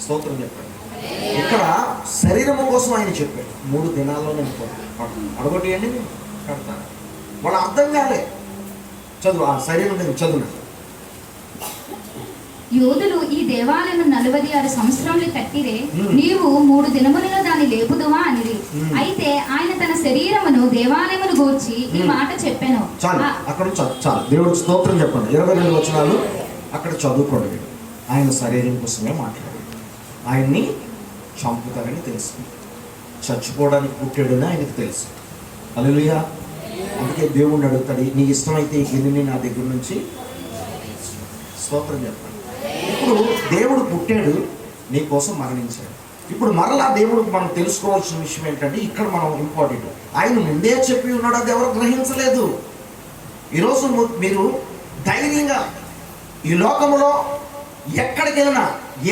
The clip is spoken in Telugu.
స్తోత్రం చెప్పండి. ఇక్కడ శరీరము కోసం ఆయన చెప్పాడు. మూడు దినాల్లో నేను అడగొట్టేయండి నేను కడతాను. వాళ్ళ అర్థం కాలే. చదువు ఆ శరీరం నేను చదువు యోధులు ఈ దేవాలయం నలభై ఆరు సంవత్సరములు కట్టిరే. నీవు మూడు దినములలో దాన్ని లేపుదువా అనిది Hmm. అయితే ఆయన తన శరీరమును దేవాలయమును గూర్చి ఈ. మాట చెప్పాను. చాలు అక్కడ చాలు. దేవుడికి స్తోత్రం చెప్పండి. ఇరవై రెండు వచనాలు అక్కడ చదువుకోండి. ఆయన శరీరం కోసమే మాట్లాడాడు ఆయన్ని చంపుతారని తెలుసు. చచ్చిపోవడానికి పుట్టాడని ఆయనకు తెలుసు. అలలుయా అందుకే దేవుణ్ణి అడుగుతాడు నీ ఇష్టమైతే ఈ గిన్నెని నా దగ్గర నుంచి స్తోత్రం చెప్పండి ఇప్పుడు దేవుడు పుట్టాడు నీ కోసం మరణించాడు. ఇప్పుడు మరలా దేవుడు మనం తెలుసుకోవాల్సిన విషయం ఏంటంటే ఇక్కడ మనం ఇంపార్టెంట్. ఆయన ముందే చెప్పి ఉన్నాడు అది ఎవరు గ్రహించలేదు. ఈరోజు మీరు ధైర్యంగా ఈ లోకములో ఎక్కడికి వెళ్ళినా